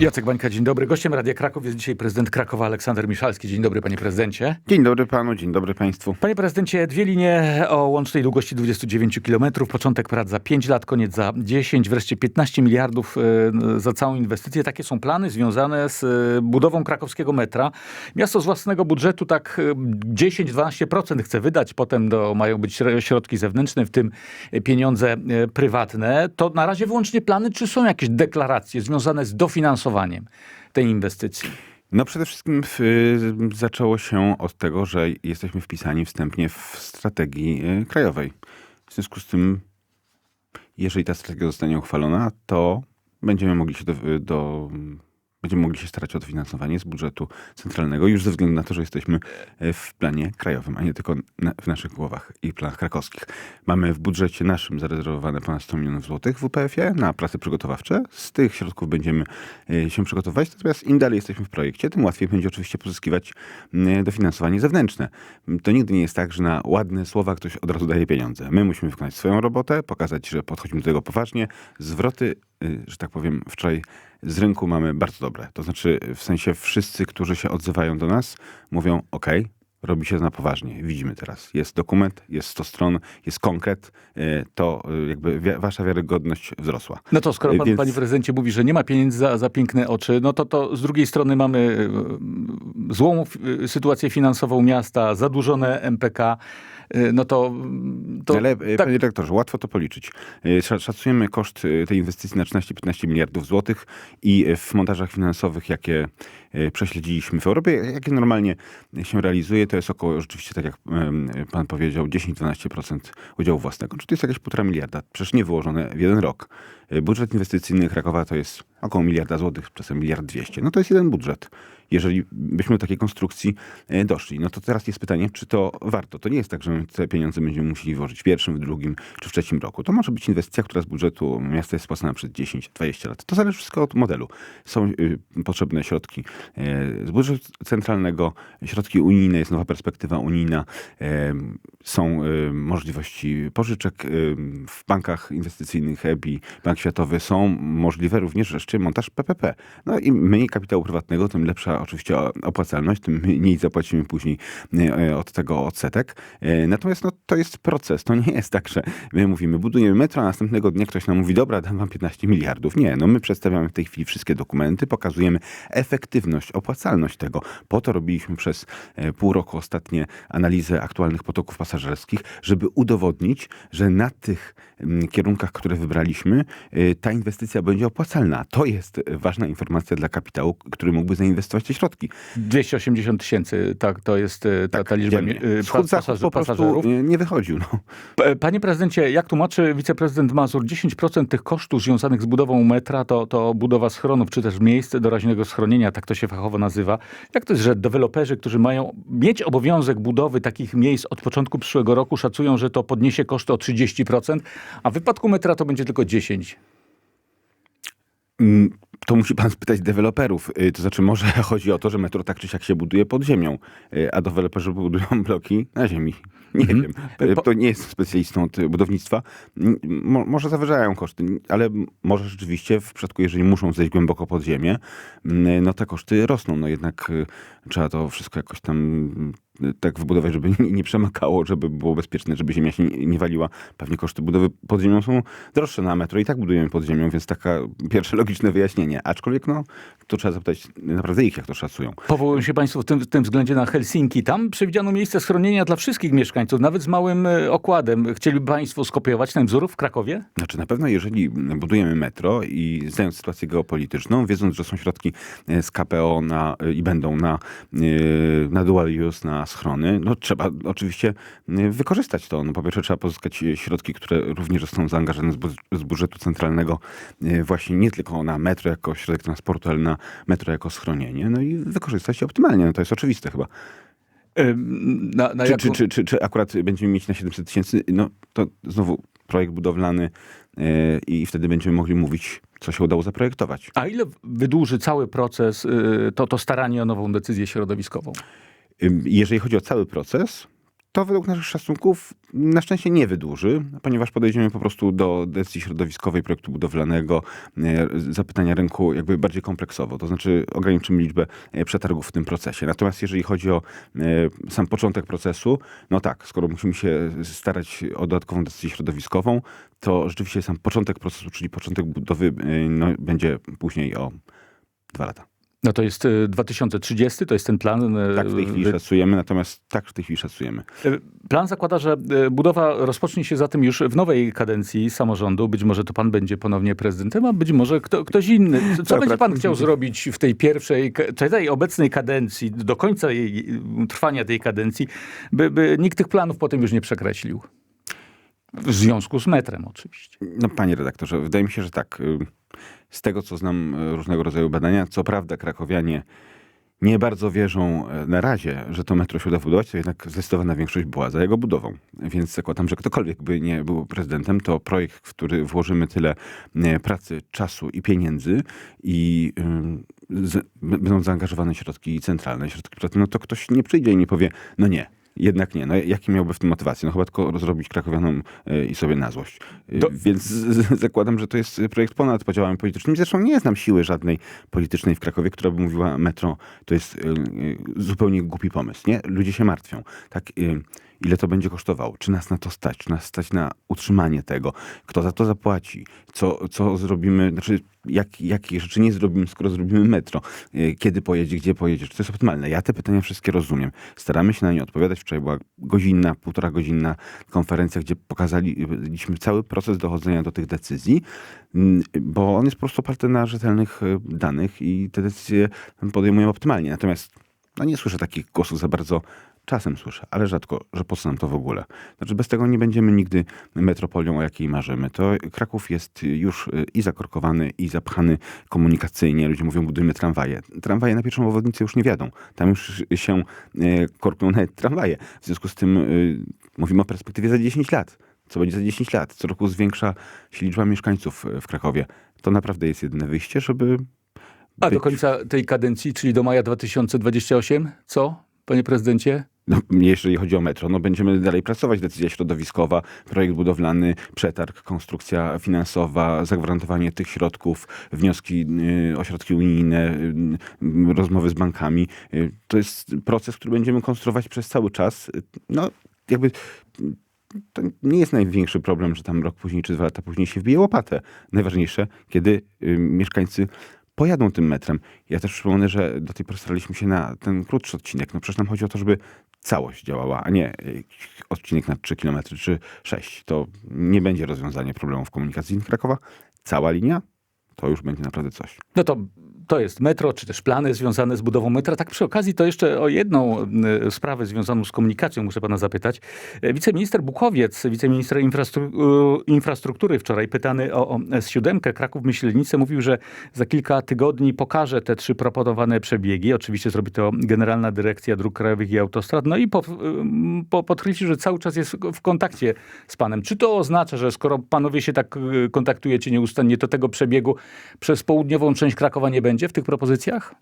Jacek Bańka, dzień dobry. Gościem Radia Kraków jest dzisiaj prezydent Krakowa Aleksander Miszalski. Dzień dobry, panie prezydencie. Dzień dobry panu, dzień dobry państwu. Panie prezydencie, dwie linie o łącznej długości 29 km, początek prac za 5 lat, koniec za 10, wreszcie 15 miliardów e, za całą inwestycję. Takie są plany związane z e, budową krakowskiego metra. Miasto z własnego budżetu tak e, 10-12% chce wydać, potem do, mają być środki zewnętrzne, w tym pieniądze e, prywatne. To na razie wyłącznie plany, czy są jakieś deklaracje związane z dofinansowaniem tej inwestycji? No przede wszystkim y, zaczęło się od tego, że jesteśmy wpisani wstępnie w strategii y, krajowej. W związku z tym, jeżeli ta strategia zostanie uchwalona, to będziemy mogli się do, do będziemy mogli się starać o dofinansowanie z budżetu centralnego, już ze względu na to, że jesteśmy e, w planie krajowym, a nie tylko na, w naszych głowach i planach krakowskich. Mamy w budżecie naszym zarezerwowane ponad 100 milionów złotych w UPF-ie na prace przygotowawcze. Z tych środków będziemy e, się przygotowywać, natomiast im dalej jesteśmy w projekcie, tym łatwiej będzie oczywiście pozyskiwać m, dofinansowanie zewnętrzne. To nigdy nie jest tak, że na ładne słowa ktoś od razu daje pieniądze. My musimy wykonać swoją robotę, pokazać, że podchodzimy do tego poważnie. Zwroty, że tak powiem, wczoraj z rynku mamy bardzo dobre. To znaczy, w sensie wszyscy, którzy się odzywają do nas, mówią: OK, robi się na poważnie. Widzimy teraz. Jest dokument, jest 100 stron, jest konkret. y, To y, jakby wi- wasza wiarygodność wzrosła. No to skoro pan, Więc- panie prezydencie mówi, że nie ma pieniędzy za, za piękne oczy, no to, to z drugiej strony mamy złą sytuację finansową miasta, zadłużone MPK, no to... to Ale, e, tak, panie dyrektorze, łatwo to policzyć. Sza- Szacujemy koszt tej inwestycji na 13-15 miliardów złotych i w montażach finansowych, jakie prześledziliśmy w Europie, jakie normalnie się realizuje, to jest około, rzeczywiście, tak jak pan powiedział, 10-12% udziału własnego. Czyli to jest jakieś półtora miliarda, przecież nie wyłożone w jeden rok. E, Budżet inwestycyjny Krakowa to jest około miliarda złotych, czasem miliard dwieście. No to jest jeden budżet. Jeżeli byśmy do takiej konstrukcji e, doszli, no to teraz jest pytanie, czy to warto. To nie jest tak, że my te pieniądze będziemy musieli włożyć w pierwszym, w drugim czy w trzecim roku. To może być inwestycja, która z budżetu miasta jest spłacana przez 10-20 lat. To zależy wszystko od modelu. Są y, potrzebne środki e, z budżetu centralnego, środki unijne, jest nowa perspektywa unijna, są y, możliwości pożyczek y, w bankach inwestycyjnych EBI, Bank Światowy, są możliwe również jeszcze montaż PPP. No i mniej kapitału prywatnego, tym lepsza oczywiście opłacalność, tym mniej zapłacimy później e, od tego odsetek. E, Natomiast no, to jest proces, to nie jest tak, że my mówimy, budujemy metro, a następnego dnia ktoś nam mówi, dobra, dam wam 15 miliardów. Nie, no my przedstawiamy w tej chwili wszystkie dokumenty, pokazujemy efektywność, opłacalność tego. Po to robiliśmy przez e, pół roku ostatnie analizy aktualnych potoków pasażerskich, żeby udowodnić, że na tych mm, kierunkach, które wybraliśmy, ta inwestycja będzie opłacalna. To jest y, ważna informacja dla kapitału, który mógłby zainwestować te środki. 280 tysięcy, tak, to jest e, ta, ta liczba e, Wschód, po pasażerów. y, nie wychodził. No. Panie prezydencie, jak tłumaczy wiceprezydent Mazur, 10% tych kosztów związanych z budową metra to, to budowa schronów, czy też miejsc doraźnego schronienia, tak to się fachowo nazywa. Jak to jest, że deweloperzy, którzy mają mieć obowiązek budowy takich miejsc od początku przyszłego roku, szacują, że to podniesie koszty o 30%, a w wypadku metra to będzie tylko 10%? Mm, To musi pan spytać deweloperów. Y, To znaczy, może chodzi o to, że metro tak czy siak się buduje pod ziemią, y, a deweloperzy budują bloki na ziemi. Nie Mhm. wiem. Y, To nie jest specjalistą od budownictwa. Mm, Mo, może zawyżają koszty, ale może rzeczywiście w przypadku, jeżeli muszą zejść głęboko pod ziemię, mm, no te koszty rosną. No jednak trzeba to wszystko jakoś tam tak wybudować, żeby nie, przemakało, żeby było bezpieczne, żeby ziemia się nie, waliła. Pewnie koszty budowy pod ziemią są droższe na metro i tak budujemy pod ziemią, więc taka pierwsze logiczne wyjaśnienie. Aczkolwiek no, to trzeba zapytać naprawdę ich, jak to szacują. Powołują się Państwo w tym, w tym względzie na Helsinki. Tam przewidziano miejsce schronienia dla wszystkich mieszkańców, nawet z małym e, okładem. Chcieliby Państwo skopiować ten wzór w Krakowie? Znaczy na pewno jeżeli budujemy metro i znając sytuację geopolityczną, wiedząc, że są środki e, z KPO na, e, i będą na, na dual use, na schrony, no trzeba oczywiście e, wykorzystać to. No po pierwsze trzeba pozyskać e, środki, które również zostaną zaangażowane z, bu- z budżetu centralnego e, właśnie nie tylko na metro jako środek transportu, ale na metro jako schronienie. No i wykorzystać je optymalnie. No to jest oczywiste chyba. Na, na Czy, jaką- czy, czy, czy, czy akurat będziemy mieć na 700 tysięcy? No to znowu projekt budowlany yy, i wtedy będziemy mogli mówić, co się udało zaprojektować. A ile wydłuży cały proces, y, to, to staranie o nową decyzję środowiskową? Jeżeli chodzi o cały proces, to według naszych szacunków na szczęście nie wydłuży, ponieważ podejdziemy po prostu do decyzji środowiskowej projektu budowlanego, e, zapytania rynku jakby bardziej kompleksowo, to znaczy ograniczymy liczbę e, przetargów w tym procesie. Natomiast jeżeli chodzi o e, sam początek procesu, no tak, skoro musimy się starać o dodatkową decyzję środowiskową, to rzeczywiście sam początek procesu, czyli początek budowy no, będzie później o dwa lata. No to jest e, 2030, to jest ten plan. e, Tak w tej chwili wy- szacujemy, natomiast tak w tej chwili szacujemy. Plan zakłada, że budowa rozpocznie się zatem już w nowej kadencji samorządu. Być może to pan będzie ponownie prezydentem, a być może kto, ktoś inny. Co, będzie pan chciał zrobić w tej pierwszej, tej obecnej kadencji, do końca jej, trwania tej kadencji, by, by nikt tych planów potem już nie przekreślił? W związku z metrem oczywiście. No, panie redaktorze, wydaje mi się, że tak. y, Z tego, co znam y, różnego rodzaju badania, co prawda krakowianie nie bardzo wierzą e, na razie, że to metro się uda budować, to jednak zdecydowana większość była za jego budową. Więc zakładam, że ktokolwiek by nie był prezydentem, to projekt, w który włożymy tyle e, pracy, czasu i pieniędzy i z, będą zaangażowane środki centralne, środki prywatne, no to ktoś nie przyjdzie i nie powie, no nie, jednak nie. No, jakie miałby w tym motywację? No chyba tylko zrobić krakowianom e, i sobie na złość. E, Do- Więc zakładam, że to jest projekt ponad podziałami politycznymi. Zresztą nie znam siły żadnej politycznej w Krakowie, która by mówiła metro to jest e, zupełnie głupi pomysł. Nie? Ludzie się martwią. Tak, ile to będzie kosztowało? Czy nas na to stać? Czy nas stać na utrzymanie tego? Kto za to zapłaci? Co, co zrobimy? Znaczy, jak, jakie rzeczy nie zrobimy, skoro zrobimy metro? E, Kiedy pojedzie? Gdzie pojedzie? Czy to jest optymalne? Ja te pytania wszystkie rozumiem. Staramy się na nie odpowiadać. Wczoraj była godzinna, półtora godzinna konferencja, gdzie pokazaliśmy cały proces dochodzenia do tych decyzji, mm, bo on jest po prostu oparty na rzetelnych e, danych i te decyzje podejmujemy optymalnie. Natomiast no nie słyszę takich głosów za bardzo. Czasem słyszę, ale rzadko, że po co nam to w ogóle. Znaczy bez tego nie będziemy nigdy metropolią, o jakiej marzymy. To Kraków jest już y, i zakorkowany, i zapchany komunikacyjnie. Ludzie mówią, budujmy tramwaje. Tramwaje na pierwszą obwodnicę już nie wiadą. Tam już się y, korkują nawet tramwaje. W związku z tym y, mówimy o perspektywie za 10 lat. Co będzie za 10 lat? Co roku zwiększa się liczba mieszkańców w Krakowie. To naprawdę jest jedyne wyjście, żeby A do końca tej kadencji, czyli do maja 2028, co, panie prezydencie? No, jeżeli chodzi o metro, no będziemy dalej pracować. Decyzja środowiskowa, projekt budowlany, przetarg, konstrukcja finansowa, zagwarantowanie tych środków, wnioski y, o środki unijne, y, rozmowy z bankami. Y, to jest proces, który będziemy konstruować przez cały czas. No, jakby to nie jest największy problem, że tam rok później czy dwa lata później się wbije łopatę. Najważniejsze, kiedy mieszkańcy pojadą tym metrem. Ja też przypomnę, że do tej pory staraliśmy się na ten krótszy odcinek. No przecież nam chodzi o to, żeby całość działała, a nie odcinek na 3 km czy 6. To nie będzie rozwiązanie problemów komunikacyjnych Krakowa. Cała linia to już będzie naprawdę coś. No to, to jest metro, czy też plany związane z budową metra. Tak przy okazji to jeszcze o jedną e, sprawę związaną z komunikacją muszę pana zapytać. E, Wiceminister Bukowiec, wiceminister e, infrastruktury wczoraj pytany o, o S7 Kraków Myślenice mówił, że za kilka tygodni pokaże te trzy proponowane przebiegi. Oczywiście zrobi to Generalna Dyrekcja Dróg Krajowych i Autostrad. No i po, po, podkreślił, że cały czas jest w kontakcie z panem. Czy to oznacza, że skoro panowie się tak kontaktujecie nieustannie, to tego przebiegu przez południową część Krakowa nie będzie w tych propozycjach?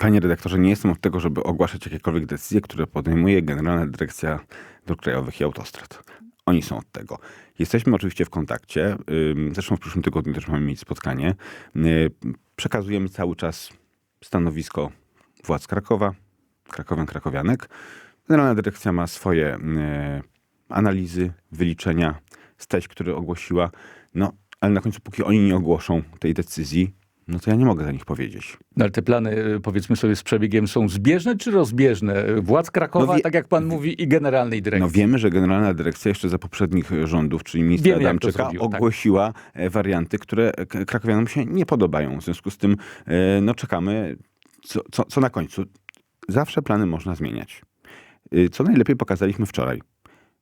Panie redaktorze, nie jestem od tego, żeby ogłaszać jakiekolwiek decyzje, które podejmuje Generalna Dyrekcja Dróg Krajowych i Autostrad. Oni są od tego. Jesteśmy oczywiście w kontakcie. Zresztą w przyszłym tygodniu też mamy mieć spotkanie. Yy, Przekazujemy cały czas stanowisko władz Krakowa, Krakowian, Krakowianek. Generalna Dyrekcja ma swoje yy, analizy, wyliczenia, steś, który ogłosiła. No, ale na końcu, póki oni nie ogłoszą tej decyzji, no to ja nie mogę za nich powiedzieć. No ale te plany, e, powiedzmy sobie, z przebiegiem są zbieżne czy rozbieżne? E, Władz Krakowa, No wie- tak jak pan mówi, i Generalnej Dyrekcji. No wiemy, że Generalna Dyrekcja jeszcze za poprzednich rządów, czyli ministra Wiemy, Adamczyka, zrobiło, tak. ogłosiła e, warianty, które krakowianom się nie podobają. W związku z tym e, no czekamy, co, co, co na końcu. Zawsze plany można zmieniać. Y, Co najlepiej pokazaliśmy wczoraj.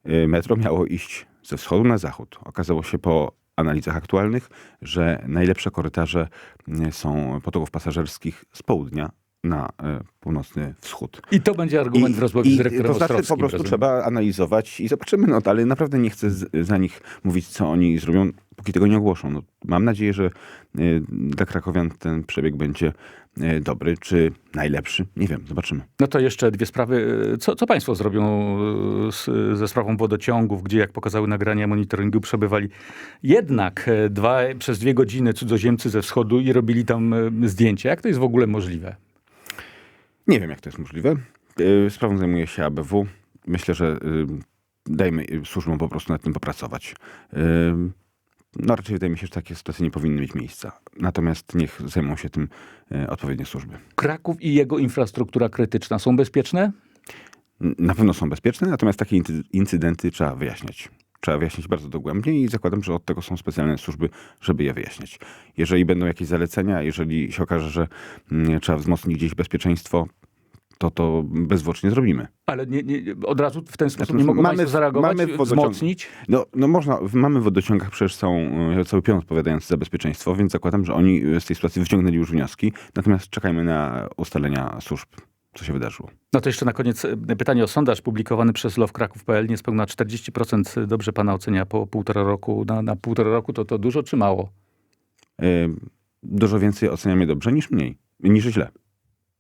Y, Metro miało iść ze wschodu na zachód. Okazało się po analizach aktualnych, że najlepsze korytarze y, są potoków pasażerskich z południa na e, północny wschód. I to będzie argument w rozmowie z I w rozmowie z I dyrektorem to znaczy po prostu rozumiem. trzeba analizować i zobaczymy, no ale naprawdę nie chcę z, za nich mówić, co oni zrobią, póki tego nie ogłoszą. No, mam nadzieję, że y, dla krakowian ten przebieg będzie y, dobry, czy najlepszy. Nie wiem, zobaczymy. No to jeszcze dwie sprawy. Co, co państwo zrobią e, z, ze sprawą wodociągów, gdzie jak pokazały nagrania monitoringu przebywali jednak e, dwa, przez dwie godziny cudzoziemcy ze wschodu i robili tam e, zdjęcia. Jak to jest w ogóle możliwe? Nie wiem, jak to jest możliwe. Y, Sprawą zajmuje się ABW. Myślę, że y, dajmy y, służbom po prostu nad tym popracować. No raczej wydaje mi się, że takie sytuacje nie powinny mieć miejsca. Natomiast niech zajmą się tym y, odpowiednie służby. Kraków i jego infrastruktura krytyczna są bezpieczne? Na pewno są bezpieczne, natomiast takie incy- incydenty trzeba wyjaśniać. Trzeba wyjaśnić bardzo dogłębnie i zakładam, że od tego są specjalne służby, żeby je wyjaśniać. Jeżeli będą jakieś zalecenia, jeżeli się okaże, że mm, trzeba wzmocnić gdzieś bezpieczeństwo, to to bezzwłocznie zrobimy. Ale nie, nie, od razu w ten sposób nie mogą mamy- zareagować, mamy wzmocnić? No, no można, mamy w wodociągach przecież całą, e, cały pion odpowiadający za bezpieczeństwo, więc zakładam, że oni e, z tej sytuacji wyciągnęli już wnioski. Natomiast czekajmy na ustalenia służb, co się wydarzyło. No to jeszcze na koniec e, pytanie o sondaż publikowany przez lowkraków.pl. Niespełna 40% dobrze pana ocenia po półtora roku. Na, na półtora roku to to dużo czy mało? E, Dużo więcej oceniamy dobrze niż mniej, niż źle.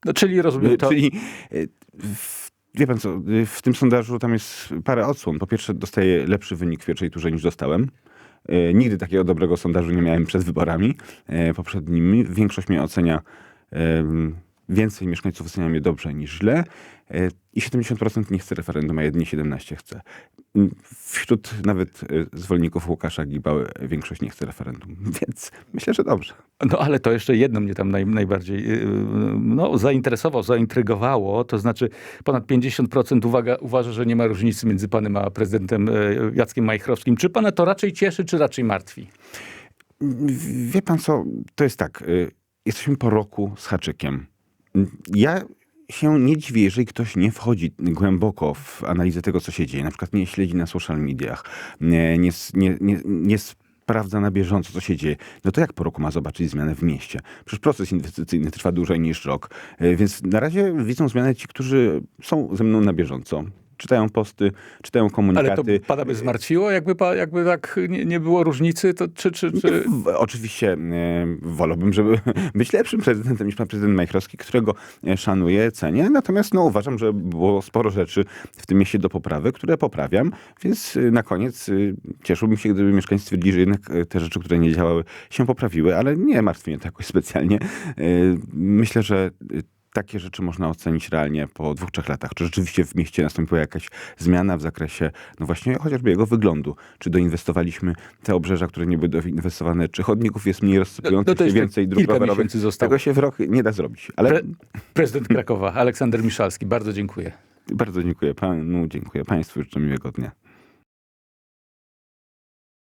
No, czyli rozumiem to... Czyli w, wie pan co, e, w tym sondażu tam jest parę odsłon. Po pierwsze dostaję lepszy wynik w pierwszej turze niż dostałem. E, Nigdy takiego dobrego sondażu nie miałem przed wyborami e, poprzednimi. Większość mnie ocenia, więcej mieszkańców ocenia mnie dobrze niż źle. E, I 70% nie chce referendum, a jedynie 17% chce. M, Wśród nawet e, zwolenników Łukasza Gibały większość nie chce referendum. Więc myślę, że dobrze. No ale to jeszcze jedno mnie tam naj, najbardziej no, zainteresowało, zaintrygowało. To znaczy ponad 50% uwaga, uważa, że nie ma różnicy między panem a prezydentem Jackiem Majchrowskim. Czy pana to raczej cieszy, czy raczej martwi? Wie pan co, to jest tak, jesteśmy po roku z haczykiem. Ja się nie dziwię, jeżeli ktoś nie wchodzi głęboko w analizę tego, co się dzieje, na przykład nie śledzi na social mediach, nie, nie, nie, nie, sprawdza na bieżąco, co się dzieje, no to jak po roku ma zobaczyć zmianę w mieście? Przecież proces inwestycyjny trwa dłużej niż rok, y, więc na razie widzą zmianę ci, którzy są ze mną na bieżąco. Czytają posty, czytają Ale komunikaty. to pana by zmartwiło, jakby, jakby tak nie, nie było różnicy, to czy... czy, czy... W, oczywiście e, wolałbym, żeby być lepszym prezydentem niż pan prezydent Majchrowski, którego e, szanuję, cenię. Natomiast no, uważam, że było sporo rzeczy w tym mieście do poprawy, które poprawiam. Więc e, na koniec cieszyłbym się, gdyby mieszkańcy stwierdzili, że jednak te rzeczy, które nie działały, się poprawiły, ale nie martwi mnie to jakoś specjalnie. Myślę, że takie rzeczy można ocenić realnie po dwóch, trzech latach. Czy rzeczywiście w mieście nastąpiła jakaś zmiana w zakresie, no właśnie chociażby jego wyglądu? Czy doinwestowaliśmy te obrzeża, które nie były doinwestowane? Czy chodników jest mniej rozsypujących No się, jeszcze więcej dróg rowerowych? Tego się w rok nie da zrobić. Ale Pre, prezydent Krakowa, Aleksander Miszalski, bardzo dziękuję. bardzo dziękuję panu, dziękuję państwu. Życzę miłego dnia.